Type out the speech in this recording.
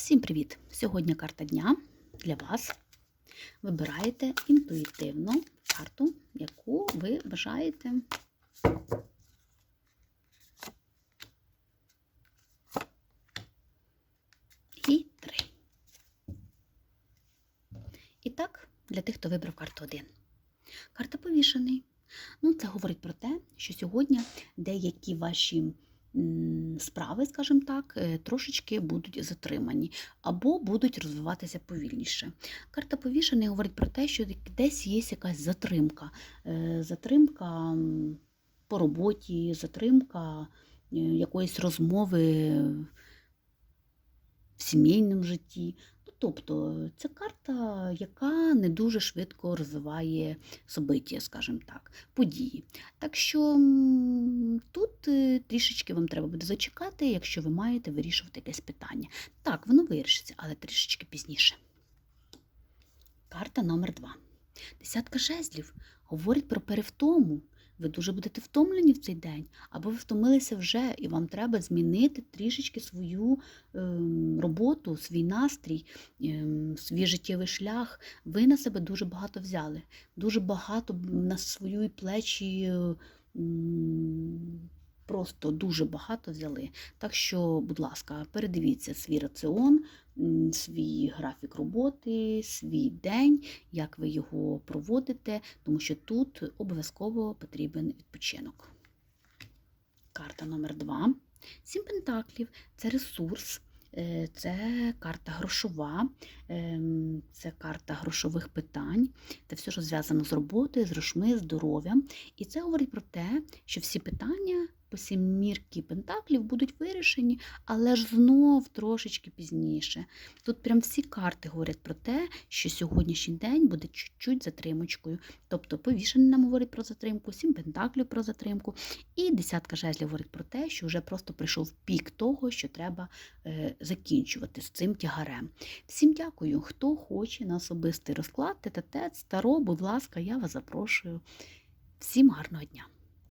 Всім привіт! Сьогодні карта дня для вас. Вибираєте інтуїтивну карту, яку ви бажаєте. І три. І так, для тих, хто вибрав карту 1. Карта повішений. Ну, це говорить про те, що сьогодні деякі ваші справи, скажімо так, е, трошечки будуть затримані або будуть розвиватися повільніше. Карта повішений говорить про те, що десь є якась затримка. Е, Затримка по роботі, затримка е, якоїсь розмови в сімейному житті. Тобто, це карта, яка не дуже швидко розвиває собиття, скажімо так, події. Так що тут е, трішечки вам треба буде зачекати, якщо ви маєте вирішувати якесь питання. Так, воно вирішиться, але трішечки пізніше. Карта номер два. Десятка жезлів говорить про перевтому. Ви дуже будете втомлені в цей день, або ви втомилися вже, і вам треба змінити трішечки свою ем, роботу, свій настрій, ем, свій життєвий шлях. Ви на себе дуже багато взяли, дуже багато на свої плечі. Просто дуже багато взяли. Так що, будь ласка, передивіться свій раціон, свій графік роботи, свій день, як ви його проводите, тому що тут обов'язково потрібен відпочинок. Карта номер 2. Сім пентаклів це ресурс. е, Це карта грошова, ем, це карта грошових питань, це все, що зв'язано з роботою, з грошми, здоров'ям. І це говорить про те, що всі питання по сімірки пентаклів будуть вирішені, але ж знов трошечки пізніше. Тут прям всі карти говорять про те, що сьогоднішній день буде чуть-чуть затримочкою. Тобто повішений нам говорить про затримку, сім пентаклів про затримку, і десятка жезлів говорить про те, що вже просто прийшов пік того, що треба е, закінчувати з цим тягарем. Всім дякую, хто хоче на особистий розклад, тет-а-тет, старо, будь ласка, я вас запрошую. Всім гарного дня!